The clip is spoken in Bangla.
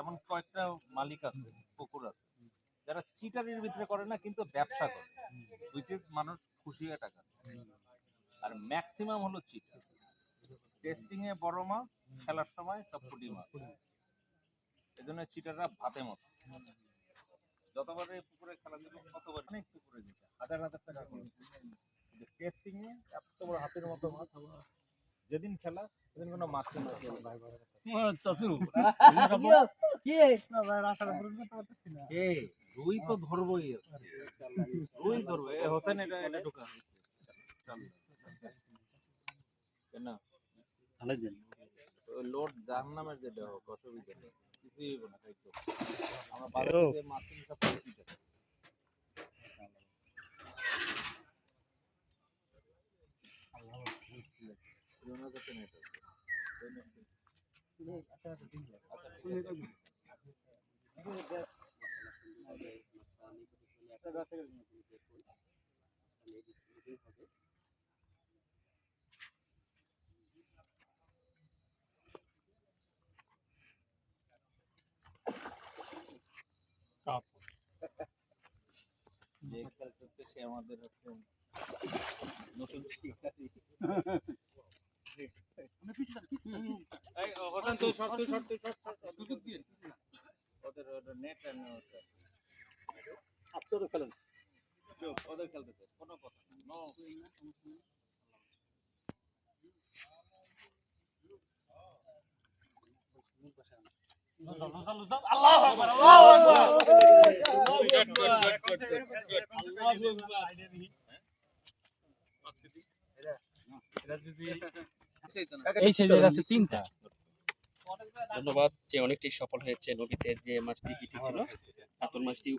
এমন কয়েকটা মালিক আছে পুকুর আছে যারা চিটারির ভিতরে করে না, কিন্তু ব্যবসা করে মানুষ খুশি টাকা। আর ম্যাক্সিমাম হলো চিটার টেস্টিং এ বড় মাছ খেলার সময় সব পুটি মাছ। এজন্য চিটাররা ভাতে মতো। যতবার এই পুকুরে খেলা দিল ততবার অনেক পুকুরে দিতে হাজার হাজার টাকা করে টেস্টিং এ এত বড় হাতের মতো মাছ। যেদিন খেলা সেদিন কোনো মাছ রুই তো ধরবোই। রুই ধরবো। এ হোসেন এটা এটা ঢোকা। কেন ওই লোড যার নামের যেটা হোক অসুবিধা নেই। কিছুই হইব না তাই তো। আমরা বাজারে যে সব পরিচিত জোনার কাছে নেই তো। ওদের ওদের নেট খেলতেছে। কোনো কথা নো। এই আছে তিনটা। ধন্যবাদ যে অনেকটাই সফল হয়েছে নদীতে যে মাছটি হিট ছিল। কাতল মাছটি